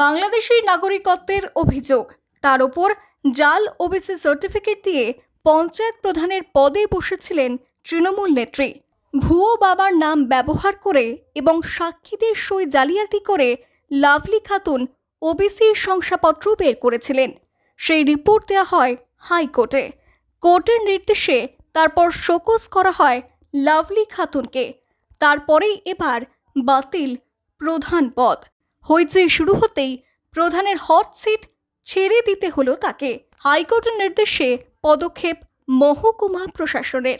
বাংলাদেশি নাগরিকত্বের অভিযোগ। তার ওপর জাল ওবিসি সার্টিফিকেট দিয়ে পঞ্চায়েত প্রধানের পদে বসেছিলেন তৃণমূল নেত্রী। ভুয়ো বাবার নাম ব্যবহার করে এবং সাক্ষীদের সই জালিয়াতি করে লাভলি খাতুন ওবিসি শংসাপত্র বের করেছিলেন। সেই রিপোর্ট দেওয়া হয় হাইকোর্টে। কোর্টের নির্দেশে তারপর শোকজ করা হয় লাভলি খাতুনকে। তারপরেই এবার বাতিল প্রধান পদ। হইচই শুরু হতেই প্রধানের হট সিট ছেড়ে দিতে হলো তাকে। হাইকোর্টের নির্দেশে পদক্ষেপ মহকুমা প্রশাসনের।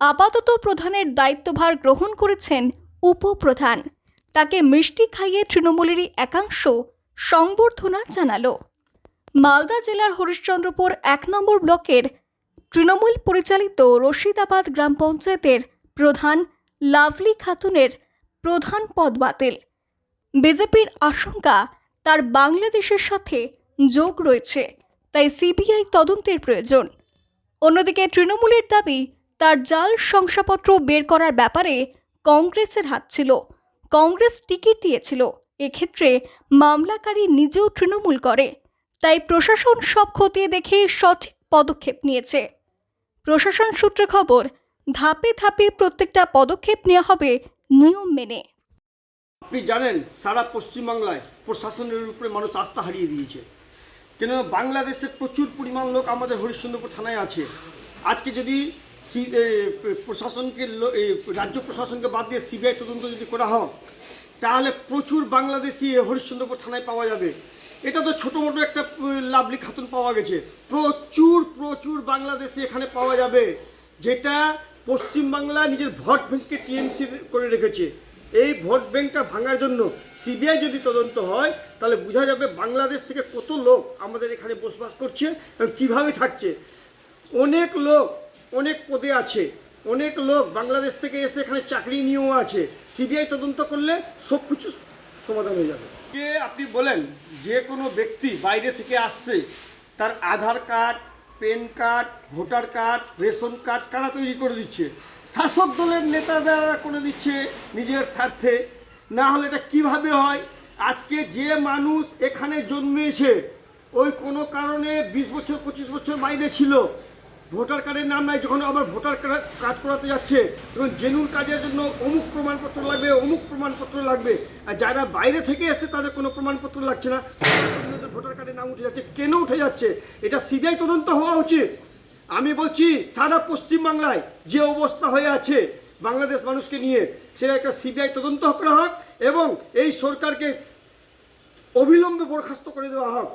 আপাতত প্রধানের দায়িত্বভার গ্রহণ করেছেন উপপ্রধান। তাকে মিষ্টি খাইয়ে তৃণমূলেরই একাংশ সংবর্ধনা জানালো। মালদা জেলার হরিশ্চন্দ্রপুর এক নম্বর ব্লকের তৃণমূল পরিচালিত রশিদাবাদ গ্রাম পঞ্চায়েতের প্রধান লাভলি খাতুনের প্রধান পদ বাতিল। বিজেপির আশঙ্কা, তার বাংলাদেশের সাথে যোগ রয়েছে, তাই সিবিআই তদন্তের প্রয়োজন। অন্যদিকে তৃণমূলের দাবি, তার জাল শংসাপত্র বের করার ব্যাপারে কংগ্রেসের হাত ছিল। কংগ্রেস টিকিট দিয়েছিল, এক্ষেত্রে মামলাকারী নিজেও তৃণমূল করে, তাই প্রশাসন সব খতিয়ে দেখে সঠিক পদক্ষেপ নিয়েছে। প্রশাসন সূত্রে খবর, ধাপে ধাপে প্রত্যেকটা পদক্ষেপ নেওয়া হবে নিয়ম মেনে। আপনি জানেন, সারা পশ্চিমবাংলায় প্রশাসনের উপরে মানুষ আস্থা হারিয়ে দিয়েছে। কেন বাংলাদেশের প্রচুর পরিমাণ লোক আমাদের হরিশ্চন্দ্রপুর থানায় আছে। আজকে যদি প্রশাসনকে রাজ্য প্রশাসনকে বাদ দিয়ে সিবিআই তদন্ত যদি করা হয়, তাহলে প্রচুর বাংলাদেশি হরিশ্চন্দ্রপুর থানায় পাওয়া যাবে। এটা তো ছোটো মোটো একটা লাভলি খাতুন পাওয়া গেছে। প্রচুর প্রচুর বাংলাদেশি এখানে পাওয়া যাবে, যেটা পশ্চিমবাংলা নিজের ভোট ব্যাংককে টিএমসি করে রেখেছে। এই ভোট ব্যাংকটা ভাঙার জন্য সিবিআই যদি তদন্ত হয়, তাহলে বোঝা যাবে বাংলাদেশ থেকে কত লোক আমাদের এখানে বসবাস করছে এবং কীভাবে থাকছে। অনেক লোক, অনেক পদে আছে, অনেক লোক বাংলাদেশ থেকে এসে এখানে চাকরি নিয়েও আছে। সিবিআই তদন্ত করলে সব কিছু সমাধান হয়ে যাবে। যে আপনি বলেন, যে কোনো ব্যক্তি বাইরে থেকে আসছে, তার Aadhaar card PAN card, voter card, ration card কারা তৈরি করে দিচ্ছে? শাসক দলের নেতারা করে দিচ্ছে নিজের স্বার্থে। না হলে এটা কীভাবে হয়? আজকে যে মানুষ এখানে জন্মেছে, ওই কোনো কারণে বিশ বছর, পঁচিশ বছর বাইরে ছিল। ভোটার কার্ডের নাম নাই, যখন আবার ভোটার কার্ড কার্ড করাতে যাচ্ছে, তখন জেনুন কাজের জন্য অমুক প্রমাণপত্র লাগবে, অমুক প্রমাণপত্র লাগবে। আর যারা বাইরে থেকে এসছে, তাদের কোনো প্রমাণপত্র লাগছে না। ভোটার কার্ডের নাম উঠে যাচ্ছে। কেন উঠে যাচ্ছে? এটা সিবিআই তদন্ত হওয়া উচিত। আমি বলছি, সারা পশ্চিমবাংলায় যে অবস্থা হয়ে আছে বাংলাদেশ মানুষকে নিয়ে, সেটা একটা সিবিআই তদন্ত করা হোক এবং এই সরকারকে অবিলম্বে বরখাস্ত করে দেওয়া হোক।